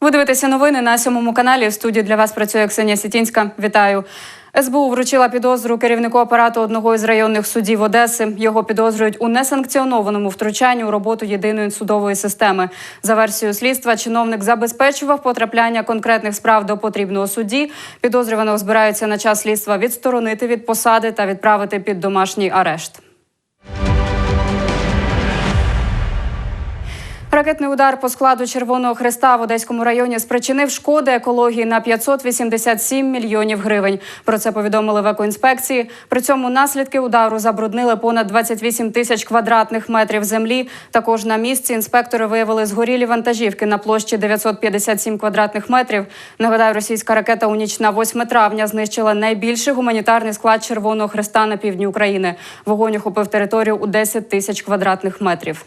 Ви дивитеся новини на сьомому каналі. В студії для вас працює Ксенія Сітінська. Вітаю. СБУ вручила підозру керівнику апарату одного із районних судів Одеси. Його підозрюють у несанкціонованому втручанні у роботу єдиної судової системи. За версією слідства, чиновник забезпечував потрапляння конкретних справ до потрібного судді. Підозрюваного збираються на час слідства відсторонити від посади та відправити під домашній арешт. Ракетний удар по складу Червоного Хреста в Одеському районі спричинив шкоди екології на 587 мільйонів гривень. Про це повідомили в екоінспекції. При цьому наслідки удару забруднили понад 28 тисяч квадратних метрів землі. Також на місці інспектори виявили згорілі вантажівки на площі 957 квадратних метрів. Нагадаю, російська ракета у ніч на 8 травня знищила найбільший гуманітарний склад Червоного Хреста на півдні України. Вогонь охопив територію у 10 тисяч квадратних метрів.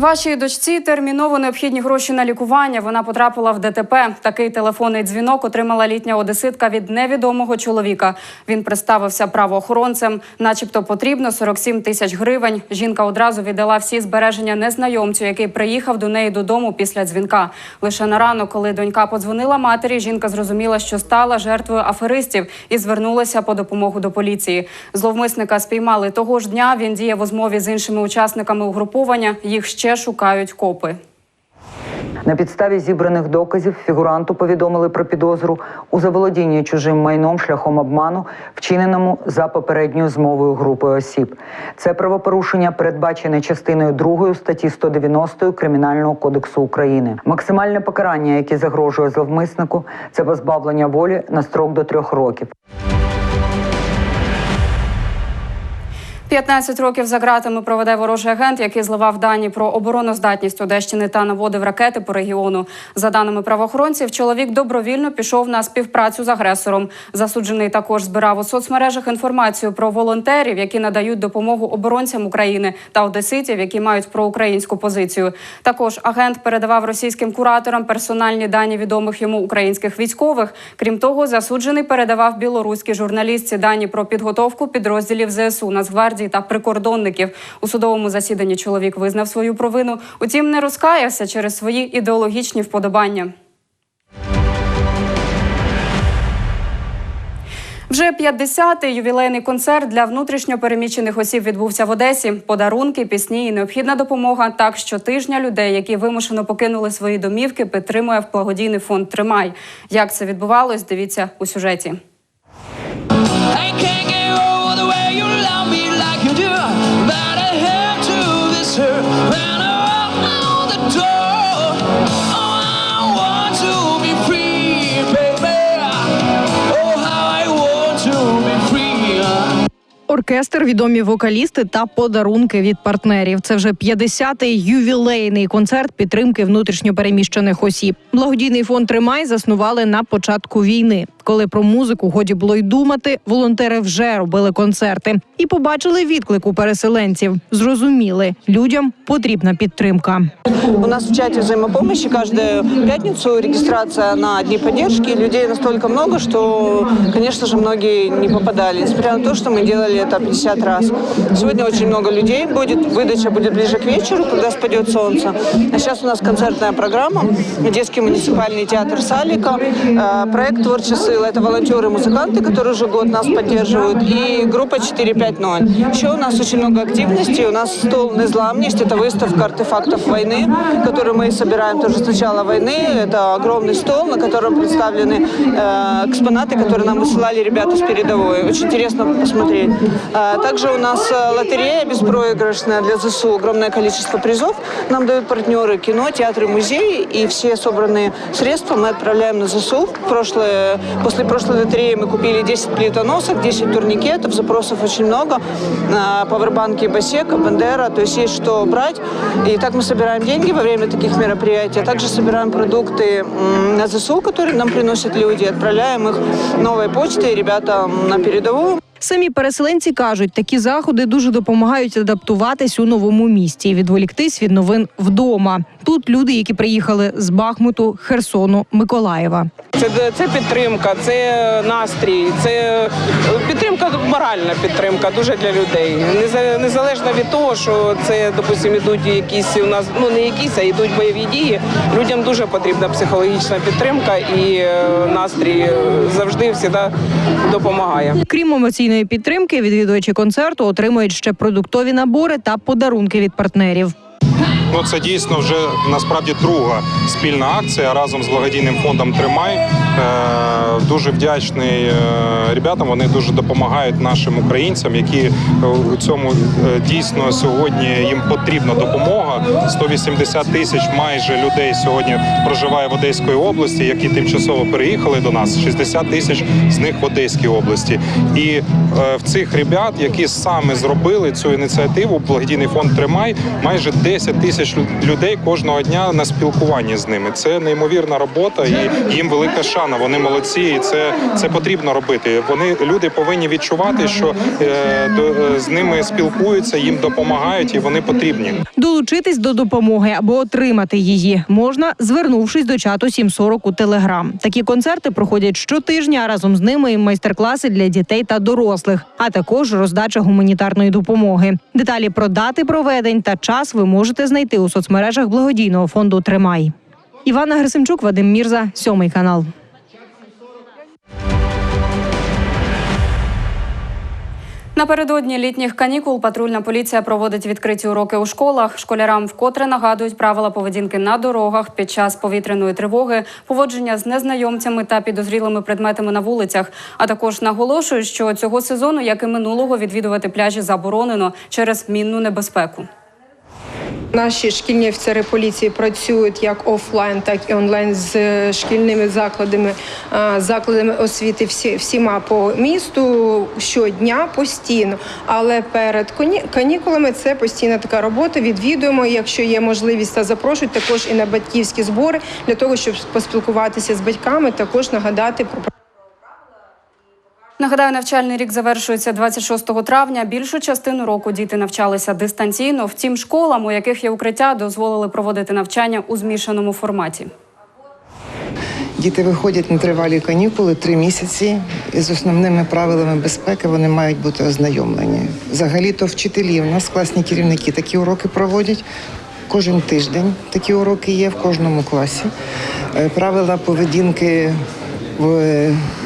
Вашій дочці терміново необхідні гроші на лікування. Вона потрапила в ДТП. Такий телефонний дзвінок отримала літня одеситка від невідомого чоловіка. Він представився правоохоронцем, начебто потрібно 47 тисяч гривень. Жінка одразу віддала всі збереження незнайомцю, який приїхав до неї додому після дзвінка. Лише на ранок, коли донька подзвонила матері, жінка зрозуміла, що стала жертвою аферистів і звернулася по допомогу до поліції. Зловмисника спіймали того ж дня. Він діяв у змові з іншими учасниками угруповання. Їх ще шукають копи. На підставі зібраних доказів фігуранту повідомили про підозру у заволодінні чужим майном шляхом обману, вчиненому за попередньою змовою групи осіб. Це правопорушення передбачене частиною 2 статті 190 Кримінального кодексу України. Максимальне покарання, яке загрожує зловмиснику, це позбавлення волі на строк до трьох років. 15 років за ґратами проведе ворожий агент, який зливав дані про обороноздатність Одещини та наводив ракети по регіону. За даними правоохоронців, чоловік добровільно пішов на співпрацю з агресором. Засуджений також збирав у соцмережах інформацію про волонтерів, які надають допомогу оборонцям України та одеситів, які мають проукраїнську позицію. Також агент передавав російським кураторам персональні дані відомих йому українських військових. Крім того, засуджений передавав білоруській журналістці дані про підготовку підрозділів ЗСУ Нацгвардії та прикордонників. У судовому засіданні чоловік визнав свою провину. Утім, не розкаявся через свої ідеологічні вподобання. Вже 50-й ювілейний концерт для внутрішньопереміщених осіб відбувся в Одесі. Подарунки, пісні і необхідна допомога. Так щотижня людей, які вимушено покинули свої домівки, підтримує в благодійний фонд Тримай. Як це відбувалось? Дивіться у сюжеті. Оркестр, відомі вокалісти та подарунки від партнерів. Це вже 50-й ювілейний концерт підтримки внутрішньопереміщених осіб. Благодійний фонд Тримай заснували на початку війни Коли про музику годі було й думати, волонтери вже робили концерти і побачили відклик у переселенців. Зрозуміли, людям потрібна підтримка. У нас в чате взаимопомощи каждую пятницу регистрация на дни поддержки. Людей настолько много, что, конечно же, многие не попадали, несмотря на то, что мы делали это 50 раз. Сегодня очень много людей будет. Выдача будет ближе к вечеру, когда спадет солнце. А сейчас у нас концертная программа. Детский муниципальный театр Салика. Э, Проект «Творчий Сил» — это волонтеры-музыканты, которые уже год нас поддерживают. И группа 450. Еще у нас очень много активностей. У нас стол «Незламность» — это выставка артефактов войны, которую мы собираем тоже с начала войны. Это огромный стол, на котором представлены э, экспонаты, которые нам высылали ребята с передовой. Очень интересно посмотреть. А, также у нас э, лотерея беспроигрышная для ЗСУ. Огромное количество призов нам дают партнеры кино, театры, музеи. И все собранные средства мы отправляем на ЗСУ. Прошлое, после прошлой лотереи мы купили 10 плитоносок, 10 турникетов. Запросов очень много. А, Павербанки Басека, Бандера. То есть есть что брать. И так мы собираем деньги во время таких мероприятий. А также собираем продукты м, на ЗСУ, которые нам приносят люди. Отправляем их новой почтой ребятам на передовую. Самі переселенці кажуть, такі заходи дуже допомагають адаптуватись у новому місті і відволіктись від новин вдома. Тут люди, які приїхали з Бахмуту, Херсону, Миколаєва. Це, це підтримка, це настрій, це е, підтримка, моральна підтримка дуже для людей. Неза- Незалежно від того, що це, допустимо, йдуть якісь у нас, ну не якісь, а йдуть бойові дії. Людям дуже потрібна психологічна підтримка і е, настрій е, завжди завжди допомагає. Крім емоційної підтримки, відвідувачі концерту отримують ще продуктові набори та подарунки від партнерів. Ну це дійсно вже насправді друга спільна акція разом з благодійним фондом Тримай. Е, Дуже вдячний е, ребятам. Вони дуже допомагають нашим українцям, які е, у цьому дійсно сьогодні їм потрібна допомога. 180 тисяч майже людей сьогодні проживає в Одеській області, які тимчасово переїхали до нас. 60 тисяч з них в Одеській області. І в цих ребят, які саме зробили цю ініціативу, благодійний фонд Тримай майже 10 тисяч лю- людей кожного дня на спілкуванні з ними. Це неймовірна робота, і їм велика шана. Вони молодці, і це, це потрібно робити. Вони люди повинні відчувати, що е, до, е, з ними спілкуються, їм допомагають, і вони потрібні. Долучитись до допомоги або отримати її можна, звернувшись до чату 740 у Телеграм. Такі концерти проходять щотижня. Разом з ними і майстер-класи для дітей та дорослих, а також роздача гуманітарної допомоги. Деталі про дати проведень та час ви можете знайти у соцмережах благодійного фонду Тримай. Івана Грисимчук, Вадим Мірза, сьомий канал. Напередодні літніх канікул патрульна поліція проводить відкриті уроки у школах. Школярам вкотре нагадують правила поведінки на дорогах під час повітряної тривоги, поводження з незнайомцями та підозрілими предметами на вулицях. А також наголошують, що цього сезону, як і минулого, відвідувати пляжі заборонено через мінну небезпеку. Наші шкільні офіцери поліції працюють як офлайн, так і онлайн з е, шкільними закладами, закладами освіти всі, всіма по місту щодня постійно. Але перед канікулами це постійна така робота. Відвідуємо, якщо є можливість, та запрошують також і на батьківські збори для того, щоб поспілкуватися з батьками, також нагадати про Нагадаю, навчальний рік завершується 26 травня. Більшу частину року діти навчалися дистанційно. Втім, школам, у яких є укриття, дозволили проводити навчання у змішаному форматі. Діти виходять на тривалі канікули три місяці, і з основними правилами безпеки вони мають бути ознайомлені. Взагалі-то вчителі, у нас класні керівники такі уроки проводять. Кожен тиждень такі уроки є в кожному класі. Е, Правила поведінки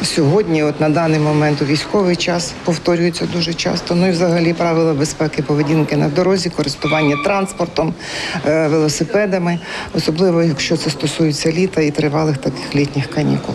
сьогодні, от на даний момент у військовий час, повторюються дуже часто. Ну і взагалі правила безпеки поведінки на дорозі, користування транспортом, е, велосипедами, особливо якщо це стосується літа і тривалих таких літніх канікул.